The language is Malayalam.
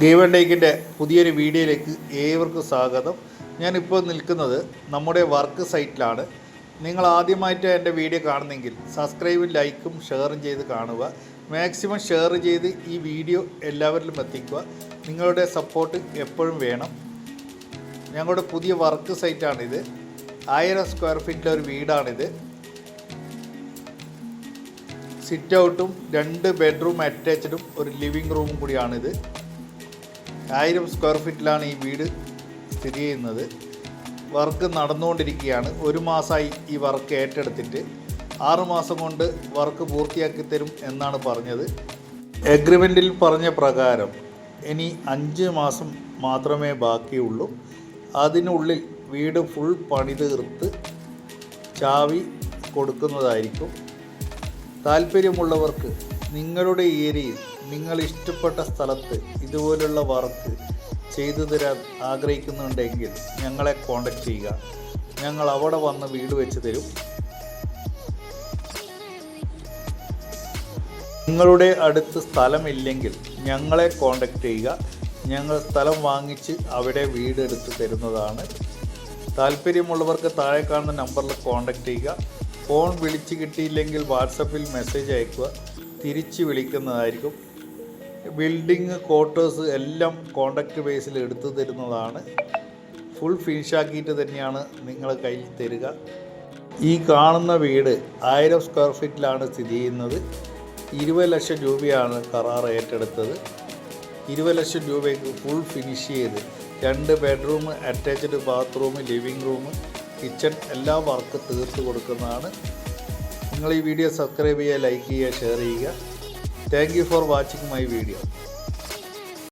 ഗെയിം ടേക്കിന്റെ പുതിയൊരു വീഡിയോയിലേക്ക് ഏവർക്കും സ്വാഗതം. ഞാനിപ്പോൾ നിൽക്കുന്നത് നമ്മുടെ വർക്ക് സൈറ്റിലാണ്. നിങ്ങൾ ആദ്യമായിട്ട് എന്റെ വീഡിയോ കാണുന്നെങ്കിൽ സബ്സ്ക്രൈബും ലൈക്കും ഷെയറും ചെയ്ത് കാണുക. മാക്സിമം ഷെയർ ചെയ്ത് ഈ വീഡിയോ എല്ലാവരിലും എത്തിക്കുക. നിങ്ങളുടെ സപ്പോർട്ട് എപ്പോഴും വേണം. ഞങ്ങളുടെ പുതിയ വർക്ക് സൈറ്റാണിത്. ആയിരം സ്ക്വയർ ഫീറ്റിലെ ഒരു വീടാണിത്. സിറ്റ് ഔട്ടും രണ്ട് ബെഡ്റൂം അറ്റാച്ച്ഡും ഒരു ലിവിങ് റൂമും കൂടിയാണിത്. ആയിരം സ്ക്വയർ ഫീറ്റിലാണ് ഈ വീട് സ്ഥിതി ചെയ്യുന്നത്. വർക്ക് നടന്നുകൊണ്ടിരിക്കുകയാണ്. ഒരു മാസമായി ഈ വർക്ക് ഏറ്റെടുത്തിട്ട് ആറ് മാസം കൊണ്ട് വർക്ക് പൂർത്തിയാക്കി തരും എന്നാണ് പറഞ്ഞത്. എഗ്രിമെന്റിൽ പറഞ്ഞ പ്രകാരം ഇനി അഞ്ച് മാസം മാത്രമേ ബാക്കിയുള്ളൂ. അതിനുള്ളിൽ വീട് ഫുൾ പണി തീർത്ത് ചാവി കൊടുക്കുന്നതായിരിക്കും. താല്പര്യമുള്ളവർക്ക് നിങ്ങളുടെ ഏരിയയിൽ നിങ്ങൾ ഇഷ്ടപ്പെട്ട സ്ഥലത്ത് ഇതുപോലുള്ള വർക്ക് ചെയ്തു തരാൻ ആഗ്രഹിക്കുന്നുണ്ടെങ്കിൽ ഞങ്ങളെ കോണ്ടാക്ട് ചെയ്യുക. ഞങ്ങൾ അവിടെ വന്ന് വീട് വെച്ച് തരും. നിങ്ങളുടെ അടുത്ത് സ്ഥലമില്ലെങ്കിൽ ഞങ്ങളെ കോണ്ടാക്ട് ചെയ്യുക. ഞങ്ങൾ സ്ഥലം വാങ്ങിച്ച് അവിടെ വീട് എടുത്ത് തരുന്നതാണ്. താല്പര്യമുള്ളവർക്ക് താഴെ കാണുന്ന നമ്പറിൽ കോണ്ടാക്ട് ചെയ്യുക. ഫോൺ വിളിച്ച് കിട്ടിയില്ലെങ്കിൽ വാട്സപ്പിൽ മെസ്സേജ് അയക്കുക. തിരിച്ച് വിളിക്കുന്നതായിരിക്കും. ബിൽഡിങ് ക്വാർട്ടേഴ്സ് എല്ലാം കോണ്ടാക്ട് ബേസിൽ എടുത്തു തരുന്നതാണ്. ഫുൾ ഫിനിഷാക്കിയിട്ട് തന്നെയാണ് നിങ്ങൾ കയ്യിൽ തരിക. ഈ കാണുന്ന വീട് ആയിരം സ്ക്വയർ ഫീറ്റിലാണ് സ്ഥിതി ചെയ്യുന്നത്. ഇരുപത് ലക്ഷം രൂപയാണ് കരാർ ഏറ്റെടുത്തത്. ഇരുപത് ലക്ഷം രൂപയ്ക്ക് ഫുൾ ഫിനിഷ് ചെയ്ത് രണ്ട് bedroom attached bathroom living room kitchen എല്ലാ വർക്ക് തീർത്ത് കൊടുക്കുന്നതാണ്. നിങ്ങൾ ഈ വീഡിയോ സബ്സ്ക്രൈബ് ചെയ്യുക ലൈക്ക് ചെയ്യുക ഷെയർ ചെയ്യുക. Thank you for watching my video